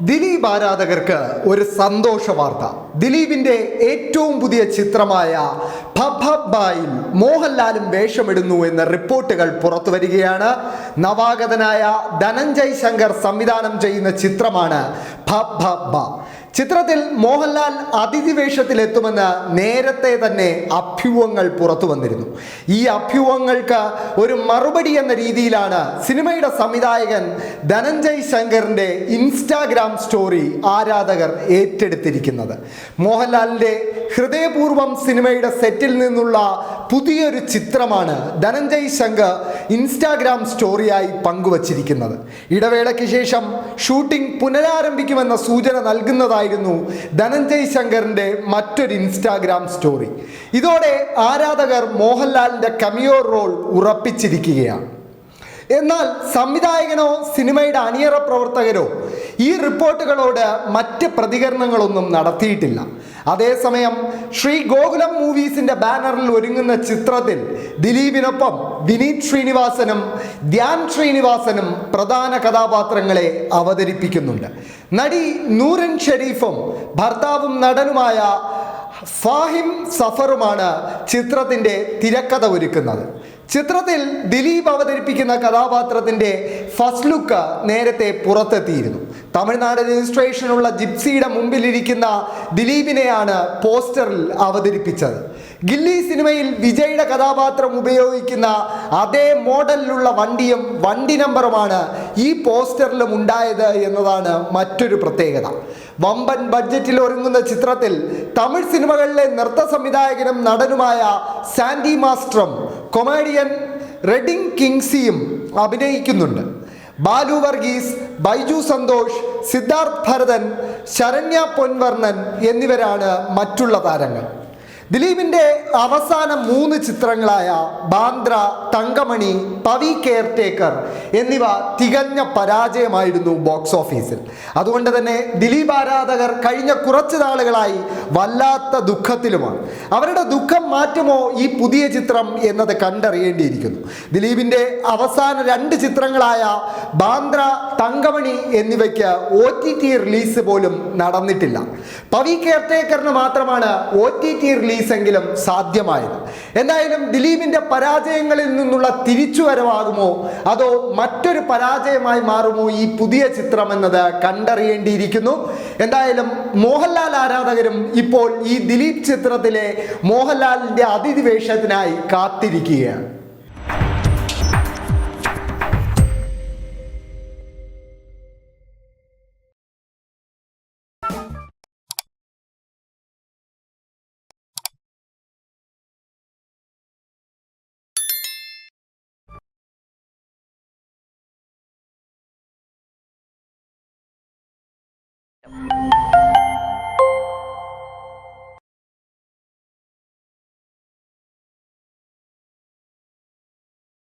ദിലീപ് ആരാധകർക്ക് ഒരു സന്തോഷ വാർത്ത ദിലീപിന്റെ ഏറ്റവും പുതിയ ചിത്രമായ ഭബായിൽ മോഹൻലാലും വേഷമിടുന്നു എന്ന റിപ്പോർട്ടുകൾ പുറത്തു വരികയാണ്. നവാഗതനായ ധനഞ്ജയ് ശങ്കർ സംവിധാനം ചെയ്യുന്ന ചിത്രമാണ് ഭബ ചിത്രത്തിൽ മോഹൻലാൽ അതിഥി വേഷത്തിലെത്തുമെന്ന് നേരത്തെ തന്നെ അഭ്യൂഹങ്ങൾ പുറത്തു വന്നിരുന്നു. ഈ അഭ്യൂഹങ്ങൾക്ക് ഒരു മറുപടി എന്ന രീതിയിലാണ് സിനിമയുടെ സംവിധായകൻ ധനഞ്ജയ് ശങ്കറിന്റെ ഇൻസ്റ്റാഗ്രാം സ്റ്റോറി ആരാധകർ ഏറ്റെടുത്തിരിക്കുന്നത്. മോഹൻലാലിന്റെ ഹൃദയപൂർവം സിനിമയുടെ സെറ്റിൽ നിന്നുള്ള പുതിയൊരു ചിത്രമാണ് ധനഞ്ജയ് ശങ്കർ ഇൻസ്റ്റാഗ്രാം സ്റ്റോറിയായി പങ്കുവച്ചിരിക്കുന്നത്. ഇടവേളയ്ക്ക് ശേഷം ഷൂട്ടിംഗ് പുനരാരംഭിക്കുമെന്ന സൂചന നൽകുന്നതായിരുന്നു ധനഞ്ജയ് ശങ്കറിന്റെ മറ്റൊരു ഇൻസ്റ്റാഗ്രാം സ്റ്റോറി. ഇതോടെ ആരാധകർ മോഹൻലാലിന്റെ കമിയോ റോൾ ഉറപ്പിച്ചിരിക്കുകയാണ്. എന്നാൽ സംവിധായകനോ സിനിമയുടെ അണിയറ പ്രവർത്തകരോ ഈ റിപ്പോർട്ടുകളോട് മറ്റ് പ്രതികരണങ്ങളൊന്നും നടത്തിയിട്ടില്ല. അതേസമയം ശ്രീ ഗോകുലം മൂവീസിന്റെ ബാനറിൽ ഒരുങ്ങുന്ന ചിത്രത്തിൽ ദിലീപിനൊപ്പം വിനീത് ശ്രീനിവാസനും ധ്യാൻ ശ്രീനിവാസനും പ്രധാന കഥാപാത്രങ്ങളെ അവതരിപ്പിക്കുന്നുണ്ട്. നടി നൂറൻ ഷെരീഫും ഭർത്താവും നടനുമായ ഫാഹിം സഫറുമാണ് ചിത്രത്തിന്റെ തിരക്കഥ ഒരുക്കുന്നത്. ചിത്രത്തിൽ ദിലീപ് അവതരിപ്പിക്കുന്ന കഥാപാത്രത്തിന്റെ ഫസ്റ്റ് ലുക്ക് നേരത്തെ പുറത്തെത്തിയിരുന്നു. തമിഴ്നാട് രജിസ്ട്രേഷനുള്ള ജിപ്സിയുടെ മുമ്പിലിരിക്കുന്ന ദിലീപിനെയാണ് പോസ്റ്ററിൽ അവതരിപ്പിച്ചത്. ഗില്ലി സിനിമയിൽ വിജയുടെ കഥാപാത്രം ഉപയോഗിക്കുന്ന അതേ മോഡലിലുള്ള വണ്ടിയും വണ്ടി നമ്പറുമാണ് ഈ പോസ്റ്ററിലും ഉണ്ടായത് എന്നതാണ് മറ്റൊരു പ്രത്യേകത. വമ്പൻ ബഡ്ജറ്റിൽ ഒരുങ്ങുന്ന ചിത്രത്തിൽ തമിഴ് സിനിമകളിലെ നൃത്ത സംവിധായകനും നടനുമായ സാൻഡി മാസ്റ്ററും കൊമേഡിയൻ റെഡിങ് കിങ്സിയും അഭിനയിക്കുന്നുണ്ട്. ബാലു വർഗീസ് ബൈജു സന്തോഷ് സിദ്ധാർത്ഥ് ഭരതൻ ശരണ്യ പൊൻവർണൻ എന്നിവരാണ് മറ്റുള്ള താരങ്ങൾ. ദിലീപിന്റെ അവസാന മൂന്ന് ചിത്രങ്ങളായ ബാന്ദ്ര തങ്കമണി പവി കെയർ ടേക്കർ എന്നിവ തികഞ്ഞ പരാജയമായിരുന്നു ബോക്സ് ഓഫീസിൽ. അതുകൊണ്ട് തന്നെ ദിലീപ് ആരാധകർ കഴിഞ്ഞ കുറച്ച് നാളുകളായി വല്ലാത്ത ദുഃഖത്തിലുമാണ്. അവരുടെ ദുഃഖം മാറ്റുമോ ഈ പുതിയ ചിത്രം എന്നത് കണ്ടറിയേണ്ടിയിരിക്കുന്നു. ദിലീപിന്റെ അവസാന രണ്ട് ചിത്രങ്ങളായ ബാന്ദ്ര തങ്കമണി എന്നിവയ്ക്ക് ഒ ടി ടി റിലീസ് പോലും നടന്നിട്ടില്ല. പവി കെയർ ടേക്കറിന് മാത്രമാണ് ഒ ടി ടി റിലീസെങ്കിലും സാധ്യമായത്. എന്തായാലും ദിലീപിന്റെ പരാജയങ്ങളിൽ നിന്നുള്ള തിരിച്ചുവരവാകുമോ അതോ മറ്റൊരു പരാജയമായി മാറുമോ ഈ പുതിയ ചിത്രം എന്നത് കണ്ടറിയേണ്ടിയിരിക്കുന്നു. എന്തായാലും മോഹൻലാൽ ആരാധകരും ഇപ്പോൾ ഈ ദിലീപ് ചിത്രത്തിലെ മോഹൻലാലിന്റെ അതിഥി വേഷത്തിനായി കാത്തിരിക്കുകയാണ്. you